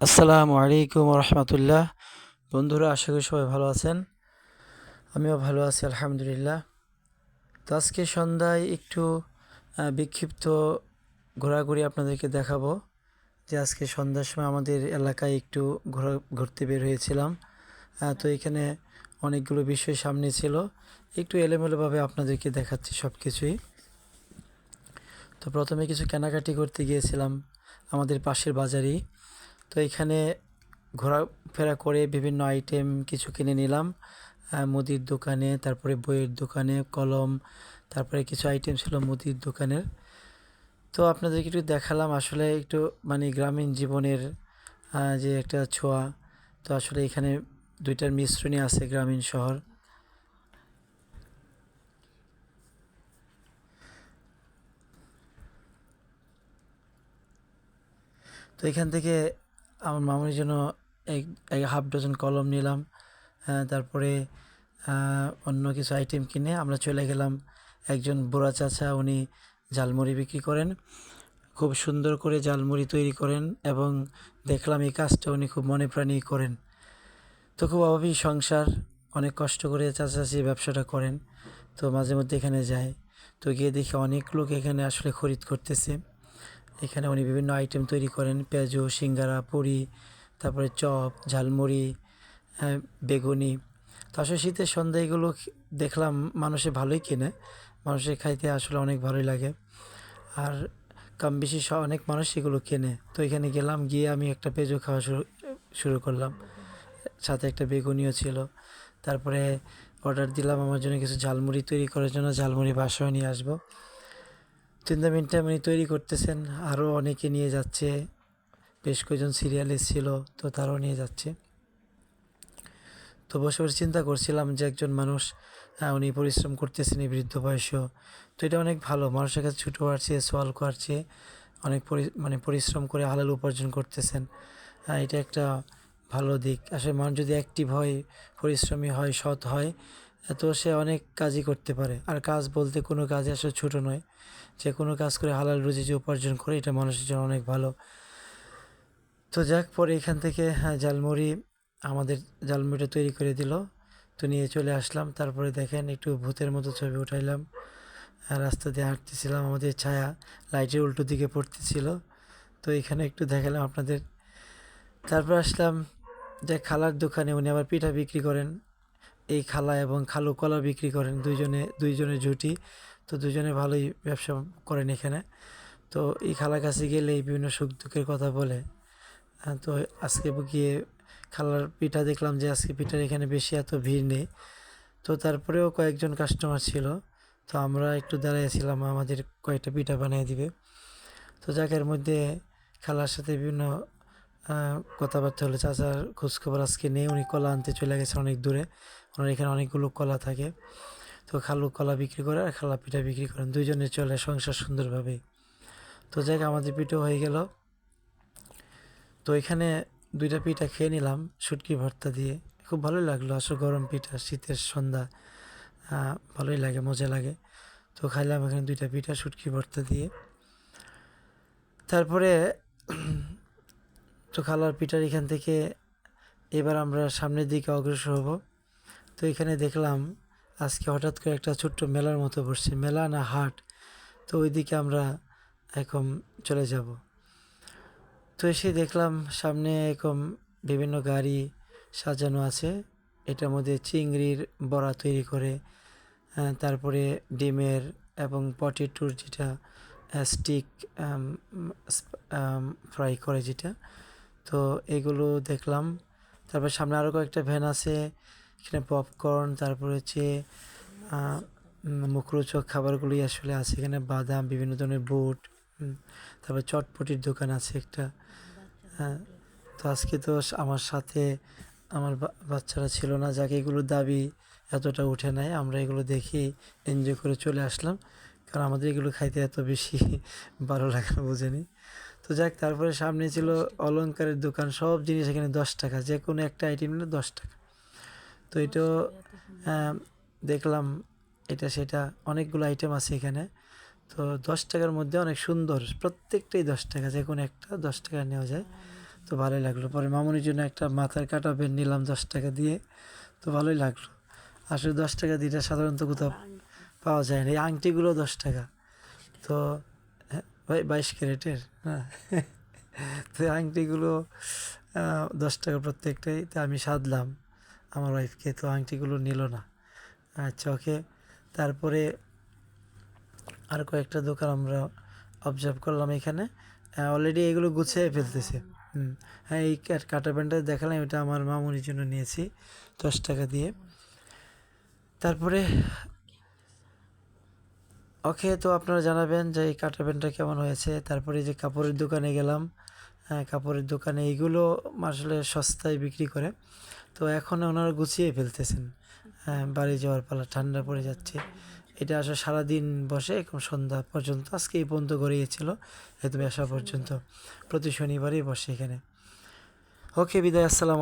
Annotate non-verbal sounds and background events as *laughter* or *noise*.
আসসালামু আলাইকুম রহমতুল্লাহ বন্ধুরা, আশা করি সবাই ভালো আছেন। আমিও ভালো আছি, আলহামদুলিল্লাহ। তো আজকে সন্ধ্যায় একটু বিক্ষিপ্ত ঘোরাঘুরি আপনাদেরকে দেখাবো যে আজকে সন্ধ্যার সময় আমাদের এলাকায় একটু ঘোরা, ঘুরতে বের হয়েছিলাম। তো এখানে অনেকগুলো বিষয় সামনে ছিল। একটু এলোমেলোভাবে আপনাদেরকে দেখাচ্ছি সব কিছুই তো প্রথমে কিছু কেনাকাটি করতে গিয়েছিলাম আমাদের পাশের বাজারেই। তো এখানে ঘোরাফেরা করে বিভিন্ন আইটেম কিছু কিনে নিলাম। মুদির দোকানে, তারপরে বইয়ের দোকানে, কলম, তারপরে কিছু আইটেম ছিল মুদির দোকানের। তো আপনাদেরকে একটু দেখালাম আসলে একটু মানে গ্রামীণ জীবনের যে একটা ছোঁয়া। তো আসলে এখানে দুইটার মিশ্রণই আছে গ্রামীণ শহর। তো এখান থেকে আমার মামুনির জন্য এক এক হাফ ডজন কলম নিলাম হ্যাঁ, তারপরে অন্য কিছু আইটেম কিনে আমরা চলে গেলাম একজন বুড়া চাচা উনি ঝালমুড়ি বিক্রি করেন। খুব সুন্দর করে ঝালমুড়ি তৈরি করেন এবং দেখলাম এই কাজটা উনি খুব মনে প্রাণী করেন। তো খুব অভাবী সংসার অনেক কষ্ট করে চাচা চাচি ব্যবসাটা করেন তো মাঝে মধ্যে এখানে যায়। তো গিয়ে দেখি অনেক লোক এখানে আসলে খরিদ করতেছে। এখানে উনি বিভিন্ন আইটেম তৈরি করেন পেঁয়াজু সিঙ্গারা পুরি তারপরে চপ ঝালমুড়ি হ্যাঁ, বেগুনি। তো আসলে শীতের সন্ধ্যা এগুলো দেখলাম মানুষে ভালোই কিনে। মানুষের খাইতে আসলে অনেক ভালোই লাগে। আর কম বেশি অনেক মানুষ এগুলো কেনে। তো এখানে গেলাম গিয়ে আমি একটা পেঁয়াজু খাওয়া শুরু শুরু করলাম। সাথে একটা বেগুনিও ছিল। তারপরে অর্ডার দিলাম আমার জন্য কিছু ঝালমুড়ি তৈরি করার জন্য। ঝালমুড়ি বাসায় নিয়ে আসব। চিন্তা মিনটা উনি তৈরি করতেছেন আরও অনেকে নিয়ে যাচ্ছে। বেশ কয়েকজন সিরিয়ালে ছিল তো তারাও নিয়ে যাচ্ছে। তো বসে বসে চিন্তা করছিলাম যে একজন মানুষ উনি পরিশ্রম করতেছেন এই বৃদ্ধ বয়সেও। তো এটা অনেক ভালো, মানুষের কাছে ছোটো চেয়ে সোয়াল চেয়ে অনেক মানে পরিশ্রম করে হালাল উপার্জন করতেছেন। এটা একটা ভালো দিক। আসলে মানুষ যদি অ্যাক্টিভ হয়, পরিশ্রমী হয়, সৎ হয় তো সে অনেক কাজই করতে পারে। আর কাজ বলতে কোনো কাজই আসলে ছোটো নয়। যে কোনো কাজ করে হালাল রুজি যে উপার্জন করে, এটা মানুষের জন্য অনেক ভালো। তো যাক, পরে এখান থেকে হ্যাঁ জালমুড়ি আমাদের জালমুড়িটা তৈরি করে দিল। তো নিয়ে চলে আসলাম। তারপরে দেখেন একটু ভূতের মতো ছবি উঠাইলাম। রাস্তা দিয়ে হাঁটতেছিলাম। আমাদের ছায়া লাইটের উল্টো দিকে পড়তেছিল। তো এখানে একটু দেখালাম আপনাদের। তারপর আসলাম যে খালার দোকানে, উনি আবার পিঠা বিক্রি করেন। এই খালা এবং খালু কলা বিক্রি করেন, দুইজনে, দুইজনের জুটি তো দুজনে ভালোই ব্যবসা করেন এখানে। তো এই খালার কাছে গেলে বিভিন্ন সুখ দুঃখের কথা বলে। তো আজকে গিয়ে খালার পিঠা দেখলাম যে আজকে পিঠার এখানে বেশি এত ভিড় নেই। তো তারপরেও কয়েকজন কাস্টমার ছিল। তো আমরা একটু দাঁড়িয়েছিলাম আমাদের কয়েকটা পিঠা বানিয়ে দিবে। তো যাকের মধ্যে খালার সাথে বিভিন্ন কথাবার্তা হলো, চাচার খোঁজখবর আজকে নেই, উনি কলা আনতে চলে গেছে অনেক দূরে। ওনার এখানে অনেকগুলো কলা থাকে। তো খালু কলা বিক্রি করে আর খালা পিঠা বিক্রি করেন। দুইজনে চলে সংসার সুন্দরভাবে। তো যাক আমাদের পিঠও হয়ে গেল। তো এখানে দুইটা পিঠা খেয়ে নিলাম, শুটকি ভর্তা দিয়ে। খুব ভালোই লাগল, আসলে গরম পিঠা, শীতের সন্ধ্যা। ভালোই লাগে, মজা লাগে। তো খাইলাম এখানে দুইটা পিঠা, শুটকি ভর্তা দিয়ে। তারপরে তো খালার পিঠার এখান থেকে এবার আমরা সামনের দিকে অগ্রসর হব। তো এখানে দেখলাম আজকে হঠাৎ করে একটা ছোট্ট মেলার মতো বসছে, মেলা না হাট। তো ওইদিকে আমরা এখন চলে যাব। তো এসে দেখলাম সামনে এরকম বিভিন্ন গাড়ি সাজানো আছে। এটার মধ্যে চিংড়ির বড়া তৈরি করে তারপরে ডিমের এবং পটেটোর যেটা স্টিক ফ্রাই করে যেটা। তো এগুলো দেখলাম। তারপর সামনে আরও কয়েকটা ভ্যান আছে। এখানে পপকর্ন তারপর হচ্ছে মুখরোচক খাবারগুলি আসলে আছে। এখানে বাদাম বিভিন্ন ধরনের বুট তারপর চটপটির দোকান আছে একটা। হ্যাঁ তো আজকে তো আমার সাথে আমার বাচ্চারা ছিল না যাকে এগুলো দাবি এতটা উঠে নাই। আমরা এগুলো দেখি এনজয় করে চলে আসলাম। কারণ আমাদের এগুলো খাইতে এত বেশি *laughs* ভালো লাগে না বুঝেনি? তো যাক তারপরে সামনে ছিল অলংকারের দোকান সব জিনিস এখানে দশ টাকা যে কোনো একটা আইটেম নিলে দশ টাকা। তো এটাও দেখলাম এটা সেটা অনেকগুলো আইটেম আছে এখানে। তো দশ টাকার মধ্যে অনেক সুন্দর প্রত্যেকটাই দশ টাকা যে কোনো একটা দশ টাকা নেওয়া যায়। তো ভালোই লাগল। পরে মামুনির জন্য একটা মাথার কাটা পেন নিলাম দশ টাকা দিয়ে তো ভালোই লাগল। আসলে দশ টাকা দিয়ে সাধারণত কোথাও পাওয়া যায় না। এই আংটিগুলো দশ টাকা। তো হ্যাঁ, ভাই বাইশ ক্যারেটের হ্যাঁ। তো আংটিগুলো দশ টাকা প্রত্যেকটাই তো আমি সাধলাম। আমার ওয়াইফকে তো আংটিগুলো নিল না। আচ্ছা ওকে তারপরে আর কয়েকটা দোকান আমরা অবজার্ভ করলাম এখানে। অলরেডি এগুলো গুছিয়ে ফেলতেছে। হুম হ্যাঁ এই কাট- প্যান্টটা দেখালাম, এটা আমার মামুনির জন্য নিয়েছি, দশ টাকা দিয়ে। তারপরে, ওকে, তো আপনারা জানাবেন যে এই কাটা প্যান্টটা কেমন হয়েছে। তারপরে যে কাপড়ের দোকানে গেলাম হ্যাঁ কাপড়ের দোকানে এইগুলো আসলে সস্তায় বিক্রি করে। তো এখন ওনারা গুছিয়ে ফেলতেছেন। হ্যাঁ বাড়ি যাওয়ার পালা ঠান্ডা পড়ে যাচ্ছে। এটা আসলে সারাদিন বসে এখন সন্ধ্যা পর্যন্ত, আজকে এই পর্যন্ত গড়িয়েছিল এত আসা পর্যন্ত। প্রতি শনিবারই বসে এখানে। ওকে, বিদায়, আসসালাম